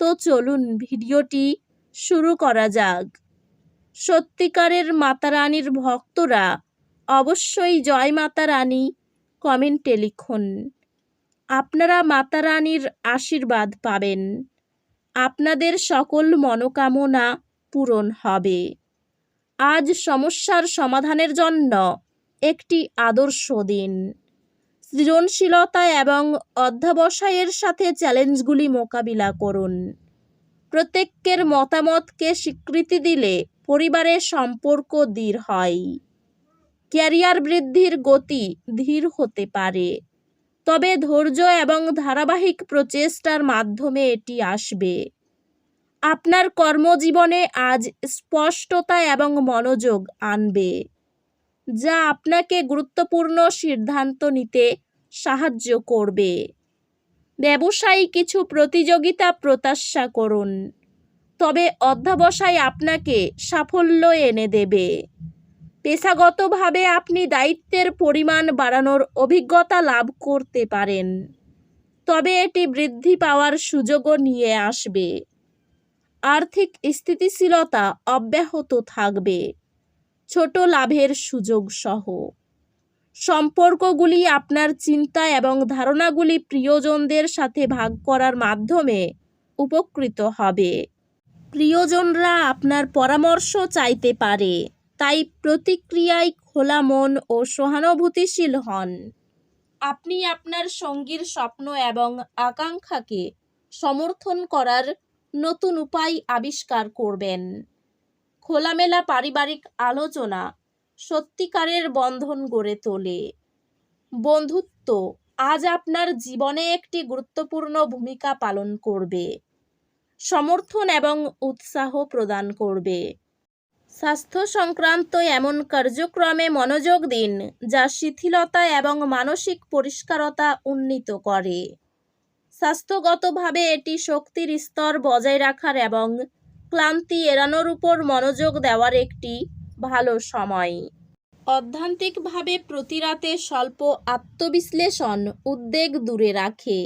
তো চলুন ভিডিওটি শুরু করা যাক। সত্যিকারের মাতা রানীর ভক্তরা অবশ্যই জয় মাতা রানী কমেন্টে লিখুন। আপনারা মাতা রানীর আশীর্বাদ পাবেন। আপনাদের সকল মনোকামনা পূরণ হবে। আজ সমস্যার সমাধানের জন্য একটি আদর্শ দিন। সৃজনশীলতা এবং অধ্যাবসায়ের সাথে চ্যালেঞ্জগুলি মোকাবিলা করুন। প্রত্যেকের মতামতকে স্বীকৃতি দিলে পরিবারের সম্পর্ক দৃঢ় হয়। ক্যারিয়ার বৃদ্ধির গতি ধীর হতে পারে। তবে ধৈর্য এবং ধারাবাহিক প্রচেষ্টার মাধ্যমে এটি আসবে। আপনার কর্মজীবনে আজ স্পষ্টতা এবং মনোযোগ আনবে। যা আপনাকে গুরুত্বপূর্ণ সিদ্ধান্ত নিতে সাহায্য করবে। ব্যবসায়ী কিছু প্রতিযোগিতা প্রত্যাশা করুন, তবে অধ্যাবসায় আপনাকে সাফল্য এনে দেবে। পেশাগতভাবে আপনি দায়িত্বের পরিমাণ বাড়ানোর অভিজ্ঞতা লাভ করতে পারেন, তবে এটি বৃদ্ধি পাওয়ার সুযোগও নিয়ে আসবে। আর্থিক স্থিতিশীলতা অব্যাহত থাকবে। ছোট লাভের সুযোগ সহ। সম্পর্কগুলি আপনার চিন্তা এবং ধারণাগুলি প্রিয়জনদের সাথে ভাগ করার মাধ্যমে উপকৃত হবে। প্রিয়জনরা আপনার পরামর্শ চাইতে পারে, তাই প্রতিক্রিয়ায় খোলা মন ও সহানুভূতিশীল হন। আপনি আপনার সঙ্গীর স্বপ্ন এবং আকাঙ্ক্ষাকে সমর্থন করার নতুন উপায় আবিষ্কার করবেন। খোলামেলা পারিবারিক আলোচনা সত্যিকারের বন্ধন গড়ে তোলে। বন্ধুত্ব আজ আপনার জীবনে একটি গুরুত্বপূর্ণ ভূমিকা পালন করবে। সমর্থন এবং উৎসাহ প্রদান করবে। স্বাস্থ্য সংক্রান্ত এমন কার্যক্রমে মনোযোগ দিন যা শিথিলতা এবং মানসিক পরিষ্কারতা উন্নীত করে। স্বাস্থ্যগতভাবে এটি শক্তির স্তর বজায় রাখার এবং ক্লান্তি এড়ানোর উপর মনোযোগ দেওয়ার একটি ভালো সময়। অধ্যান্তিকভাবে প্রতিরাতে স্বল্প আত্মবিশ্লেষণ উদ্বেগ দূরে রাখে।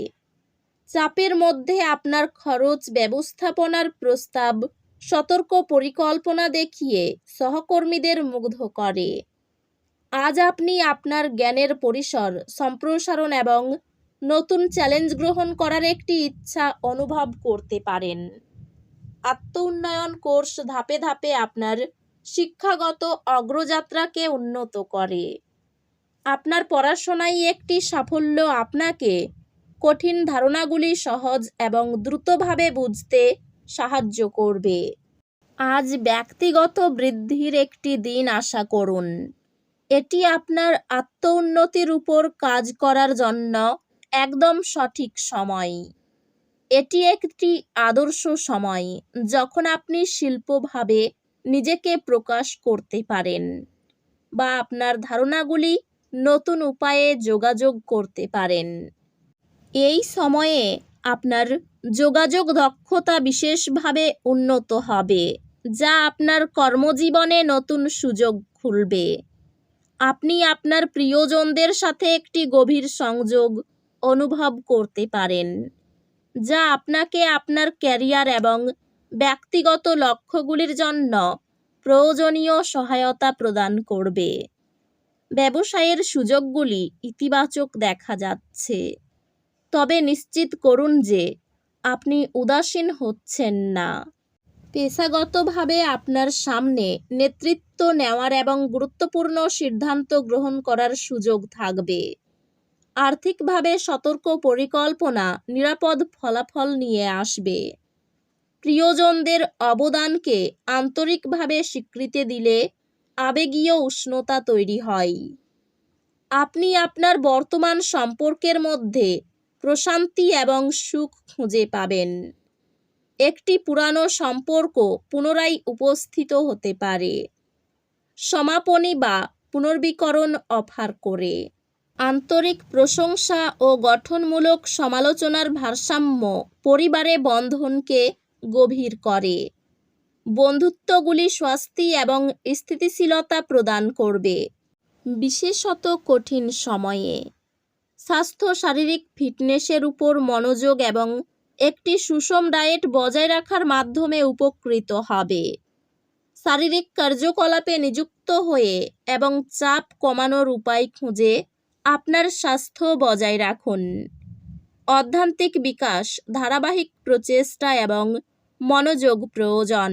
চাপের মধ্যে আপনার খরচ, ব্যবস্থাপনার প্রস্তাব, সতর্ক পরিকল্পনা দেখিয়ে সহকর্মীদের মুগ্ধ করে। আজ আপনি আপনার জ্ঞানের পরিসর, সম্প্রসারণ এবং নতুন চ্যালেঞ্জ গ্রহণ করার একটি ইচ্ছা অনুভব করতে পারেন। আত্ম উন্নয়ন কোর্স ধাপে ধাপে আপনার শিক্ষাগত অগ্রযাত্রাকে উন্নত করে। আপনার পড়াশোনায় একটি সাফল্য আপনাকে কঠিন ধারণাগুলি সহজ এবং দ্রুতভাবে বুঝতে সাহায্য করবে। আজ ব্যক্তিগত বৃদ্ধির একটি দিন আশা করুন। এটি আপনার আত্ম উন্নতির উপর কাজ করার জন্য একদম সঠিক সময়। এটি একটি আদর্শ সময় যখন আপনি শিল্পভাবে নিজেকে প্রকাশ করতে পারেন বা আপনার ধারণাগুলি নতুন উপায়ে যোগাযোগ করতে পারেন। এই সময়ে আপনার যোগাযোগ দক্ষতা বিশেষভাবে উন্নত হবে, যা আপনার কর্মজীবনে নতুন সুযোগ খুলবে। আপনি আপনার প্রিয়জনদের সাথে একটি গভীর সংযোগ অনুভব করতে পারেন। যা আপনাকে আপনার ক্যারিয়ার এবং ব্যক্তিগত লক্ষ্যগুলির জন্য প্রয়োজনীয় সহায়তা প্রদান করবে। ব্যবসায়ের সুযোগগুলি ইতিবাচক দেখা যাচ্ছে। তবে নিশ্চিত করুন যে আপনি উদাসীন হচ্ছেন না। পেশাগতভাবে আপনার সামনে নেতৃত্ব নেওয়ার এবং গুরুত্বপূর্ণ সিদ্ধান্ত গ্রহণ করার সুযোগ থাকবে। আর্থিকভাবে সতর্ক পরিকল্পনা নিরাপদ ফলাফল নিয়ে আসবে। প্রিয়জনদের অবদানকে আন্তরিকভাবে স্বীকৃতি দিলে আবেগীয় উষ্ণতা তৈরি হয়। আপনি আপনার বর্তমান সম্পর্কের মধ্যে প্রশান্তি এবং সুখ খুঁজে পাবেন। একটি পুরানো সম্পর্ক পুনরায় উপস্থিত হতে পারে। সমাপনী বা পুনর্বীকরণ অফার করে। আন্তরিক প্রশংসা ও গঠনমূলক সমালোচনার ভারসাম্য পরিবারে বন্ধনকে গভীর করে। বন্ধুত্বগুলি স্বস্তি এবং স্থিতিশীলতা প্রদান করবে। বিশেষত কঠিন সময়ে। স্বাস্থ্য, শারীরিক ফিটনেসের উপর মনোযোগ এবং একটি সুষম ডায়েট বজায় রাখার মাধ্যমে উপকৃত হবে। শারীরিক কার্যকলাপে নিযুক্ত হয়ে এবং চাপ কমানোর উপায় খুঁজে আপনার স্বাস্থ্য বজায় রাখুন। অধ্যান্তিক বিকাশ, ধারাবাহিক প্রচেষ্টা এবং মনোযোগ প্রয়োজন।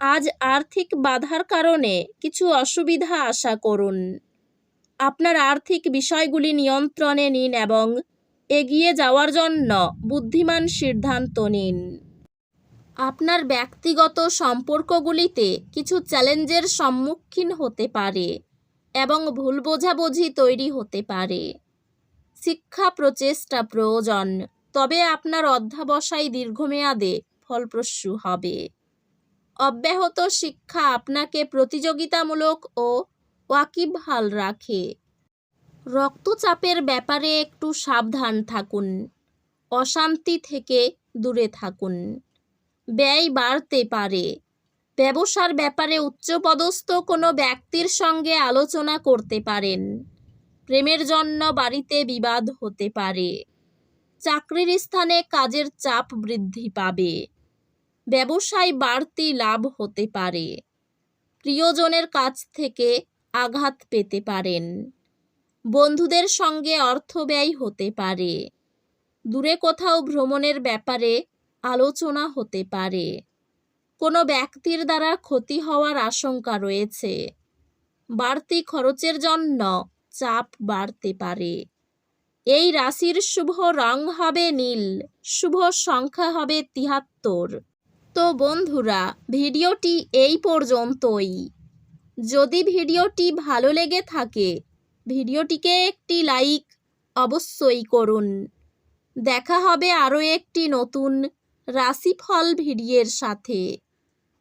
আজ আর্থিক বাধার কারণে কিছু অসুবিধা আশা করুন। আপনার আর্থিক বিষয়গুলি নিয়ন্ত্রণে নিন এবং এগিয়ে যাওয়ার জন্য বুদ্ধিমান সিদ্ধান্ত নিন। আপনার ব্যক্তিগত সম্পর্কগুলিতে কিছু চ্যালেঞ্জের সম্মুখীন হতে পারে। এবং ভুল বোঝাবুঝি তৈরি হতে পারে। শিক্ষা প্রচেষ্টা প্রয়োজন, তবে আপনার অধ্যাবসায় দীর্ঘমেয়াদে ফলপ্রসূ হবে। অব্যাহত শিক্ষা আপনাকে প্রতিযোগিতামূলক ও ওয়াকিবহাল রাখে। রক্তচাপের ব্যাপারে একটু সাবধান থাকুন, অশান্তি থেকে দূরে থাকুন। ব্যয় বাড়তে পারে ব্যবসার ব্যাপারে উচ্চপদস্থ কোনো ব্যক্তির সঙ্গে আলোচনা করতে পারেন। প্রেমের জন্য বাড়িতে বিবাদ হতে পারে। চাকরির স্থানে কাজের চাপ বৃদ্ধি পাবে। ব্যবসায় বাড়তি লাভ হতে পারে। প্রিয়জনের কাছ থেকে আঘাত পেতে পারেন। বন্ধুদের সঙ্গে অর্থ ব্যয় হতে পারে। দূরে কোথাও ভ্রমণের ব্যাপারে আলোচনা হতে পারে। কোনো ব্যক্তির দ্বারা ক্ষতি হওয়ার আশঙ্কা রয়েছে। বাড়তি খরচের জন্য চাপ বাড়তে পারে। এই রাশির শুভ রং হবে নীল, শুভ সংখ্যা হবে তিহাত্তর তো বন্ধুরা, ভিডিওটি এই পর্যন্তই। যদি ভিডিওটি ভালো লেগে থাকে, ভিডিওটিকে একটি লাইক অবশ্যই করুন। দেখা হবে আরও একটি নতুন রাশিফল ভিডিওর সাথে।